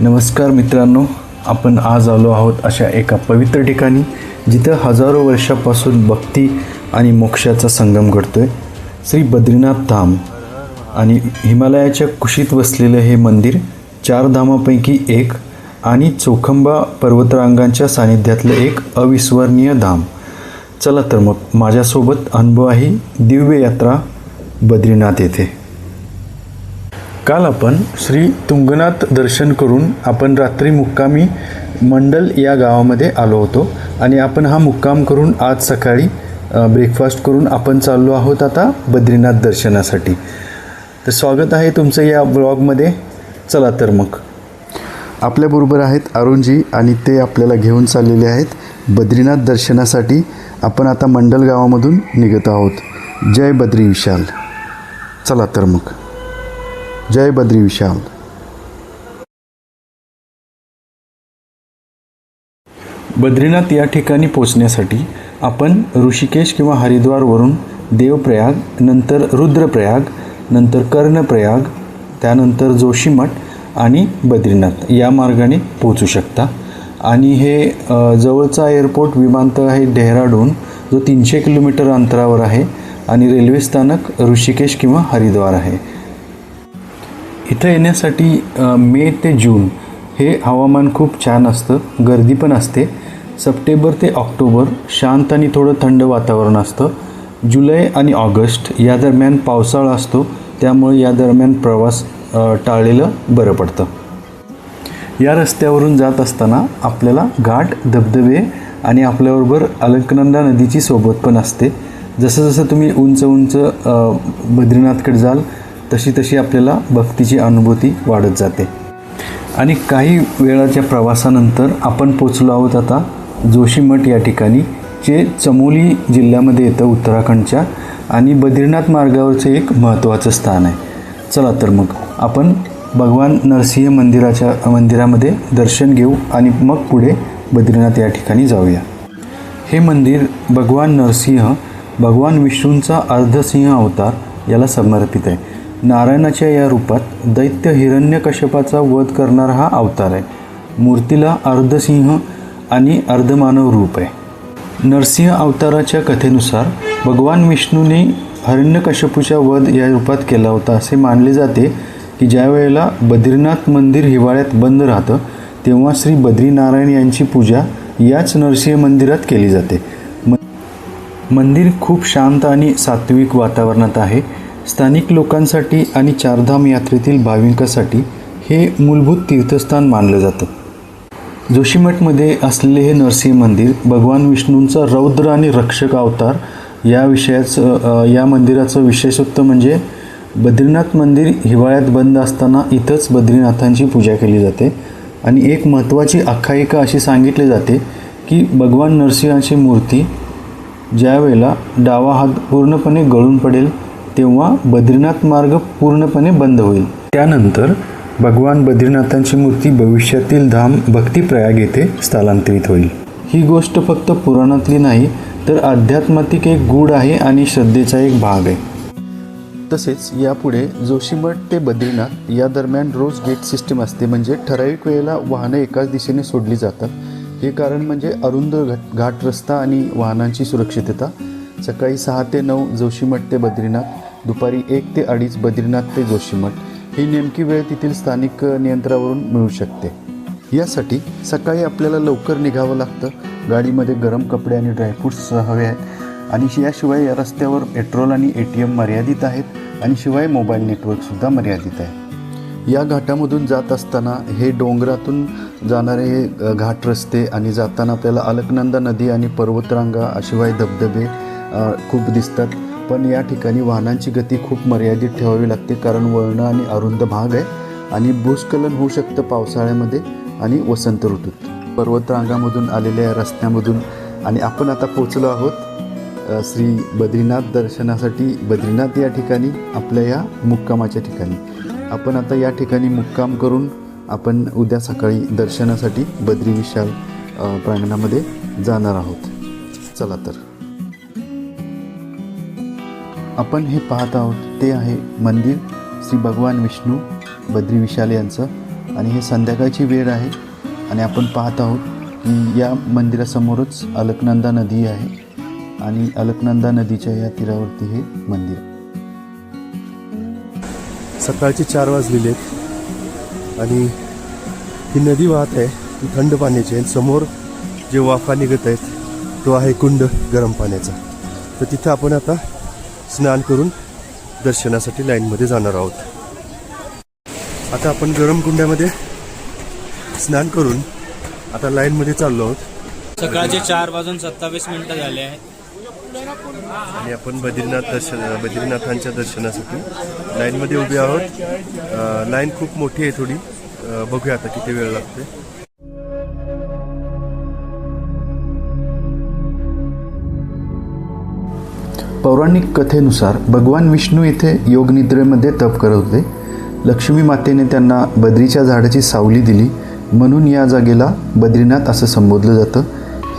नमस्कार मित्रांनो आपण आज आलो आहोत अशा एका पवित्र ठिकाणी जिथं हजारो वर्षापासून भक्ती आणि मोक्षाचा संगम घडतो आहे श्री बद्रीनाथ धाम आणि हिमालयाच्या कुशीत वसलेलं हे मंदिर चार धामापैकी एक आणि चोखंबा पर्वतरांगांच्या सानिध्यातलं एक अविस्मरणीय धाम. चला तर मग माझ्यासोबत अनुभव आहे दिव्य यात्रा बद्रीनाथ येथे. काल आपण श्री तुंगनाथ दर्शन करून आपण रात्री मुक्कामी मंडल या गावामध्ये आलो होतो. आणि आपण हा मुक्काम करून आज सकाळी ब्रेकफास्ट करून आपण चाललो आहोत आता बद्रीनाथ दर्शनासाठी. तर स्वागत आहे तुमचं या ब्लॉगमध्ये चला तर मग. आपल्याबरोबर आहेत अरुणजी आणि ते आपल्याला घेऊन चाललेले आहेत बद्रीनाथ दर्शनासाठी. आपण आता मंडल गावामधून निघत आहोत. जय बद्री विशाल. चला तर मग. जय बद्री विशाल. बद्रीनाथ या ठिकाणी पोचण्यासाठी आपण ऋषिकेश किंवा हरिद्वारवरून देवप्रयाग नंतर रुद्रप्रयाग नंतर कर्णप्रयाग त्यानंतर जोशीमठ आणि बद्रीनाथ या मार्गाने पोचू शकता. आणि हे जवळचा एअरपोर्ट विमानतळ आहे डेहराडून जो तीनशे किलोमीटर अंतरावर आहे आणि रेल्वे स्थानक ऋषिकेश किंवा हरिद्वार आहे. इथं येण्यासाठी मे ते जून हे हवामान खूप छान असतं गर्दी पण असते. सप्टेंबर ते ऑक्टोबर शांत आणि थोडं थंड वातावरण असतं. जुलै आणि ऑगस्ट या दरम्यान पावसाळा असतो त्यामुळे या दरम्यान प्रवास टाळलेलं बरं पडतं. या रस्त्यावरून जात असताना आपल्याला घाट धबधबे आणि आपल्याबरोबर अलकनंदा नदीची सोबत पण असते. जसं जसं तुम्ही उंच उंच बद्रीनाथकडे जाल तशी तशी आपल्याला भक्तीची अनुभूती वाढत जाते. आणि काही वेळाच्या प्रवासानंतर आपण पोचलो आहोत आता जोशीमठ या ठिकाणी जे चमोली जिल्ह्यामध्ये येतं उत्तराखंडच्या आणि बद्रीनाथ मार्गावरचं एक महत्त्वाचं स्थान आहे. चला तर मग आपण भगवान नरसिंह मंदिराच्या मंदिरामध्ये दर्शन घेऊ आणि मग पुढे बद्रीनाथ या ठिकाणी जाऊया. हे मंदिर भगवान नरसिंह भगवान विष्णूंचा अर्धसिंह अवतार याला समर्पित आहे. नारायणाच्या या रूपात दैत्य हिरण्यकश्यपाचा वध करणारा हा अवतार आहे. मूर्तीला अर्धसिंह आणि अर्धमानव रूप आहे. नरसिंह अवताराच्या कथेनुसार भगवान विष्णूने हिरण्यकश्यपूचा वध या रूपात केला होता असे मानले जाते की ज्या वेळेला बद्रीनाथ मंदिर हिवाळ्यात बंद राहतं तेव्हा श्री बद्रीनारायण यांची पूजा याच नरसिंह मंदिरात केली जाते. म मंदिर खूप शांत आणि सात्विक वातावरणात आहे. स्थानिक लोकांसाठी आणि चारधाम यात्रेतील भाविकांसाठी हे मूलभूत तीर्थस्थान मानलं जातं. जोशीमठमध्ये असलेले हे नरसिंह मंदिर भगवान विष्णूंचा रौद्र आणि रक्षक अवतार या विषयाचं या मंदिराचं विशेषत्व म्हणजे बद्रीनाथ मंदिर हिवाळ्यात बंद असताना इथंच बद्रीनाथांची पूजा केली जाते. आणि एक महत्त्वाची आख्यायिका अशी सांगितली जाते की भगवान नरसिंहाची मूर्ती ज्यावेळेला डावा हात पूर्णपणे गळून पडेल तेव्हा बद्रीनाथ मार्ग पूर्णपणे बंद होईल. त्यानंतर भगवान बद्रीनाथांची मूर्ती भविष्यातील धाम भक्तिप्रयाग येथे स्थलांतरित होईल. ही गोष्ट फक्त पुराणातली नाही तर आध्यात्मातिक एक गूढ आहे आणि श्रद्धेचा एक भाग आहे. तसेच यापुढे जोशीमठ ते बद्रीनाथ या दरम्यान रोज गेट सिस्टीम असते. म्हणजे ठराविक वेळेला वाहनं एकाच दिशेने सोडली जातात. हे कारण म्हणजे अरुंद घाट घाट रस्ता आणि वाहनांची सुरक्षितता. सकाळी सहा ते नऊ जोशीमठ ते बद्रीनाथ दुपारी एक ते अडीच बद्रीनाथ ते जोशीमठ. ही नेमकी वेळ तेथील स्थानिक नियंत्रणावरून मिळू शकते. यासाठी सकाळी आपल्याला लवकर निघावं लागतं. गाडीमध्ये गरम कपडे आणि ड्रायफ्रूट्स हवे आहेत. आणि याशिवाय या रस्त्यावर पेट्रोल आणि ए टी एम मर्यादित आहेत आणि शिवाय मोबाईल नेटवर्कसुद्धा मर्यादित आहे. या घाटामधून जात असताना हे डोंगरातून जाणारे हे घाट रस्ते आणि जाताना आपल्याला अलकनंदा नदी आणि पर्वतरांगा शिवाय धबधबे खूप दिसतात. पण या ठिकाणी वाहनांची गती खूप मर्यादित ठेवावी लागते. कारण वळणं आणि अरुंद भाग आहे आणि भूस्खलन होऊ शकतं पावसाळ्यामध्ये आणि वसंत ऋतूत. पर्वतरांगामधून आलेल्या या रस्त्यामधून आणि आपण आता पोचलो आहोत श्री बद्रीनाथ दर्शनासाठी. बद्रीनाथ या ठिकाणी आपल्या या मुक्कामाच्या ठिकाणी. आपण आता या ठिकाणी मुक्काम करून आपण उद्या सकाळी दर्शनासाठी बद्री विशाल प्रांगणामध्ये जाणार आहोत. चला तर. आपण हे पाहत आहोत ते आहे मंदिर श्री भगवान विष्णू बद्री विशाल यांचं. आणि हे संध्याकाळची वेळ आहे. आणि आपण पाहत आहोत की या मंदिरासमोरच अलकनंदा नदी आहे. आणि अलकनंदा नदीच्या या तीरावरती हे मंदिर सकाळचे चार वाजलेले आहेत आणि ही नदी वाहत आहे ती थंड पाण्याची आहे. समोर जे वाफा निघत आहेत तो आहे कुंड गरम पाण्याचा. तर तिथं आपण आता स्नान करून दर्शनासाठी लाईनमध्ये जाणार आहोत. आता आपण गरम कुंडामध्ये स्नान करून आता लाईनमध्ये चाललो आहोत. सकाळचे चार वाजून सत्तावीस मिनिटं झाले आहेत आणि आपण बद्रीनाथ दर्शन बद्रीनाथांच्या दर्शनासाठी लाईनमध्ये उभे आहोत. लाईन खूप मोठी आहे थोडी. बघूया आता किती वेळ लागते पौराणिक कथेनुसार भगवान विष्णू येथे योगनिद्रेमध्ये तप करत होते. लक्ष्मी मातेने त्यांना बद्रीच्या झाडाची सावली दिली. म्हणून या जागेला बद्रीनाथ असं संबोधलं जातं.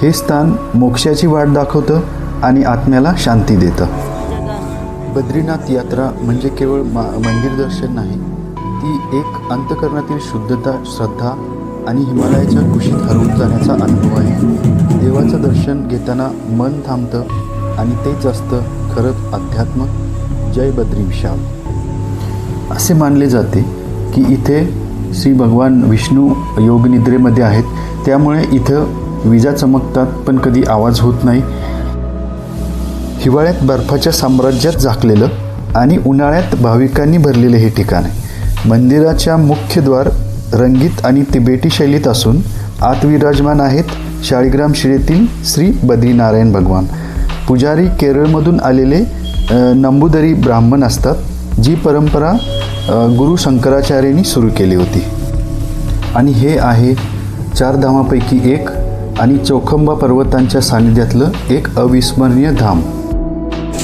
हे स्थान मोक्षाची वाट दाखवतं आणि आत्म्याला शांती देतं. बद्रीनाथ यात्रा म्हणजे केवळ मा मंदिर दर्शन नाही. ती एक अंतकरणातील शुद्धता श्रद्धा आणि हिमालयाच्या कुशीत हरवून जाण्याचा अनुभव आहे. देवाचं दर्शन घेताना मन थांबतं. आणि तेच असतं खरंच अध्यात्म? जय बद्री विशाल. असे मानले जाते की इथे श्री भगवान विष्णू योगनिद्रेमध्ये आहेत. त्यामुळे इथं विजा चमकतात पण कधी आवाज होत नाही. हिवाळ्यात बर्फाच्या साम्राज्यात झाकलेलं आणि उन्हाळ्यात भाविकांनी भरलेलं हे ठिकाण आहे. मंदिराच्या मुख्य द्वार रंगीत आणि तिबेटी शैलीत असून आत विराजमान आहेत शाळीग्राम शिळेतील श्री बद्रीनारायण भगवान. पुजारी केरळमधून आलेले अ, नंबुदरी ब्राह्मण असतात जी परंपरा गुरु शंकराचार्यांनी सुरू केली होती. आणि हे आहे चार धामापैकी एक आणि चौखंबा पर्वतांच्या सानिध्यातलं एक अविस्मरणीय धाम.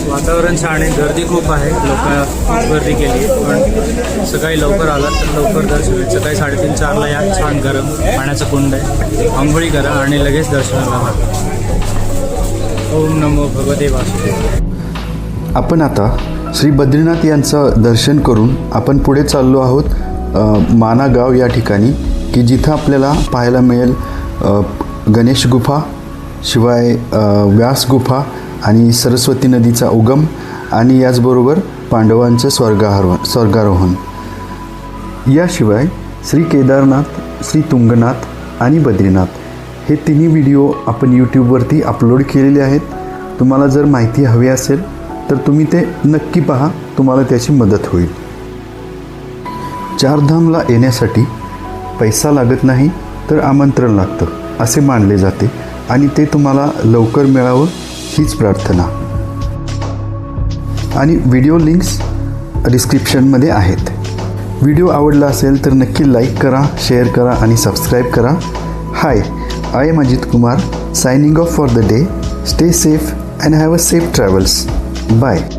वातावरण छान आहे गर्दी खूप आहे लोक गर्दी केली पण सकाळी लवकर आलात तर लवकर दर्शन होईल. सकाळी साडेतीन चारला या छान गरम पाण्याचं कुंड आहे. आंघोळी करा आणि लगेच दर्शनाला लागा ओम नमो भगवते वासुदेव आपण आता श्री बद्रीनाथ यांचं दर्शन करून आपण पुढे चाललो आहोत मानागाव या ठिकाणी की जिथं आपल्याला पाहायला मिळेल गणेश गुफा शिवाय व्यास गुफा आणि सरस्वती नदीचा उगम आणि याचबरोबर पांडवांचं स्वर्गारोहण स्वर्गारोहण. याशिवाय श्री केदारनाथ श्री तुंगनाथ आणि बद्रीनाथ हे तिन्ही व्हिडिओ आपण यूट्यूबवरती अपलोड केलेले आहेत. तुम्हाला जर माहिती हवी असेल तर तुम्ही ते नक्की पहा. तुम्हाला त्याची मदत होईल. चारधामला येण्यासाठी पैसा लागत नाही तर आमंत्रण लागतं असे मानले जाते. आणि ते तुम्हाला लवकर मिळावं हीच प्रार्थना. आणि व्हिडिओ लिंक्स डिस्क्रिप्शनमध्ये आहेत. व्हिडिओ आवडला असेल तर नक्की लाईक करा शेअर करा आणि सबस्क्राईब करा. हाय! I am Ajit Kumar signing off for the day. Stay safe and have a safe travels. Bye.